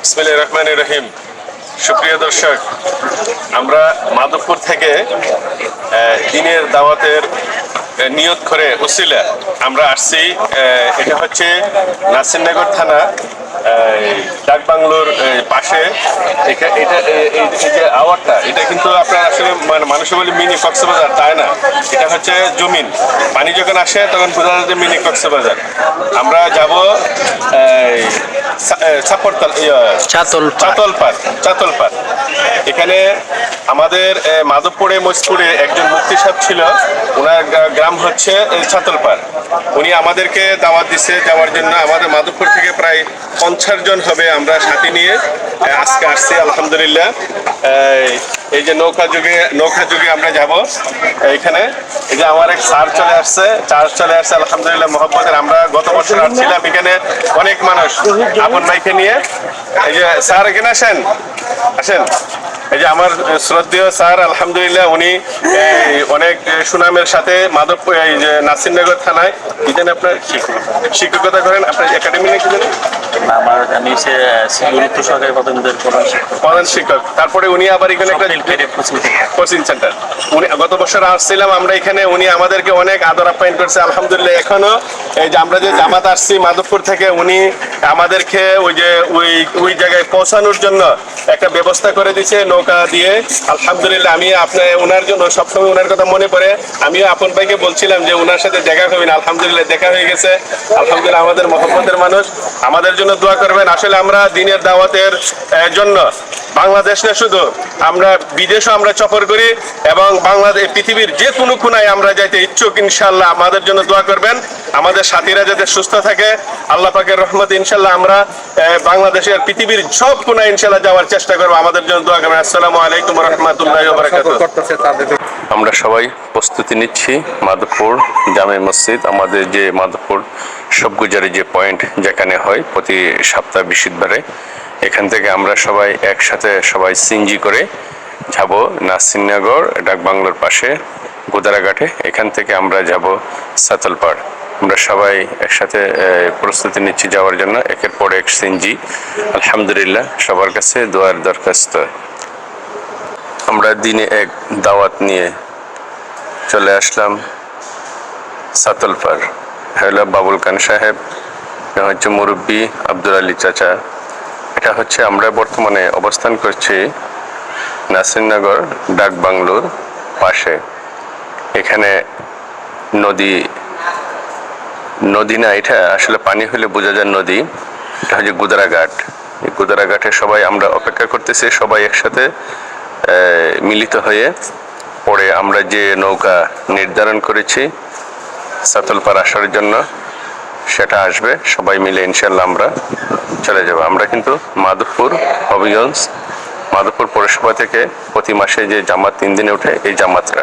বিসমিল্লাহির রহমানির রহিম। সুপ্রিয় দর্শক, আমরা মাধবপুর থেকে দিনের দাওয়াতের নিয়ত করে উসিলা আমরা আসছি। এটা হচ্ছে নাসিরনগর থানা ডাক বাংলোর পাশে। এটা এ- এই যে আওয়ারটা, এটা কিন্তু আপনার আসলে মানে মানুষে বলি মিনি কক্সবাজার, তাই না? এটা হচ্ছে জমিন। পানি যখন আসে, তখন বোঝা যায় মিনি কক্সবাজার। আমরা যাব। চাতলপাড় চাতলপাড় এখানে আমাদের মাধবপুরে মজপুরে একজন মুক্তি সাহেব ছিল। ওনার গ্রাম হচ্ছে ছাতলপার উনি আমাদেরকে দাওয়াত দিছে যাওয়ার জন্য আমাদের মাধবপুর থেকে প্রায় পঞ্চাশ জন হবে আমরা সাথে নিয়ে আজকে আসছি আলহামদুলিল্লাহ। এই- যে নৌকা যুগে নৌকা যুগে আমরা যাব। এইখানে এই যে আমার এক সার চলে আসছে, চার চলে আসছে, আলহামদুলিল্লাহ মোহাম্মদের আমরা গত বছর আসছিলাম এখানে অনেক মানুষ, আপন ভাইকে নিয়ে। এই যে স্যার এখানে আসেন আসেন। এই যে আমার শ্রদ্ধেয় স্যার আলহামদুলিল্লাহ উনি অনেক সুনামের সাথে মাধবপুর এই যে নাসিরনগর থানায় কি জানেন আপনার শিক্ষক- শিক্ষকতা করেন আপনার একাডেমি নাকি জানেন আমার আমি সে গুরুত্ব সহকারে পদমদের প্রধান শিক্ষক। প্রধান শিক্ষক। তারপরে উনি আবার এখানে একটা কোচিং কোচিং সেন্টার। উনি গত বছর আসছিলাম আমরা এখানে উনি আমাদেরকে অনেক আদর আপ্যায়ন করছে আলহামদুলিল্লাহ। এখনও এই যে আমরা যে জামাত আসছি মাধবপুর থেকে উনি আমাদেরকে ওই যে ওই ওই জায়গায় পৌঁছানোর জন্য একটা ব্যবস্থা করে দিয়েছে নৌকা দিয়ে। আলহামদুলিল্লাহ, আমি আপনার ওনার জন্য সবসময় ওনার কথা মনে পড়ে। আমিও আপন ভাইকে বলছিলাম যে ওনার সাথে দেখা হবে না। আলহামদুলিল্লাহ, দেখা হয়ে গেছে। আলহামদুলিল্লাহ, আমাদের মহব্বতের মানুষ। আমাদের জন্য দোয়া করবেন। আসলে আমরা দিনের দাওয়াতের জন্য বাংলাদেশ না শুধু, আমরা বিদেশও আমরা সফর করি এবং বাংলাদেশ পৃথিবীর যে কোনো কোনায় আমরা যাইতে ইচ্ছুক ইনশাল্লাহ আমাদের জন্য দোয়া করবেন। আমাদের সাথীরা যাতে সুস্থ থাকে, আল্লাহ পাকের রহমত ইনশাল্লাহ আমরা বাংলাদেশের পৃথিবীর সব কোনায় ইনশাল্লাহ যাওয়ার চেষ্টা করব, আমাদের জন্য আমরা সবাই প্রস্তুতি নিচ্ছি মাধবপুর জামে মসজিদ। আমাদের যে মাধবপুর সবগুজারি যে পয়েন্ট যেখানে হয় প্রতি সপ্তাহ বৃহস্পতিবারে, এখান থেকে আমরা সবাই একসাথে সবাই সিনজি করে যাব নাসিরনগর, ডাকবাংলোর পাশে, গোদারাঘাটে। এখান থেকে আমরা যাব সাতলপাড়। আমরা সবাই একসাথে প্রস্তুতি নিচ্ছি যাওয়ার জন্য। একের পর এক সিনজি আলহামদুলিল্লাহ, সবার কাছে দোয়ার দরখাস্ত। আমরা দিনে এক দাওয়াত নিয়ে চলে আসলাম সাতলপার হলো বাবুল খান সাহেব হচ্ছে মুরব্বী আব্দুল আলী চাচা। এটা হচ্ছে আমরা বর্তমানে অবস্থান করছি নাসিরনগর ডাক বাংলোর পাশে। এখানে নদী নদী না, এটা আসলে পানি হলে বোঝা যায় নদী। এটা হচ্ছে গুদারাঘাট। এই গুদারাঘাটে সবাই আমরা অপেক্ষা করতেছি, সবাই একসাথে মিলিত হয়ে। পরে আমরা যে নৌকা নির্ধারণ করেছি সাতলপার আসার জন্য, সেটা আসবে। সবাই মিলে ইনশাল্লাহ আমরা চলে যাব। আমরা কিন্তু মাধবপুর, হবিগঞ্জ, মাধবপুর পৌরসভা থেকে প্রতি মাসে যে জামাত তিন দিনে ওঠে, এই জামাতটা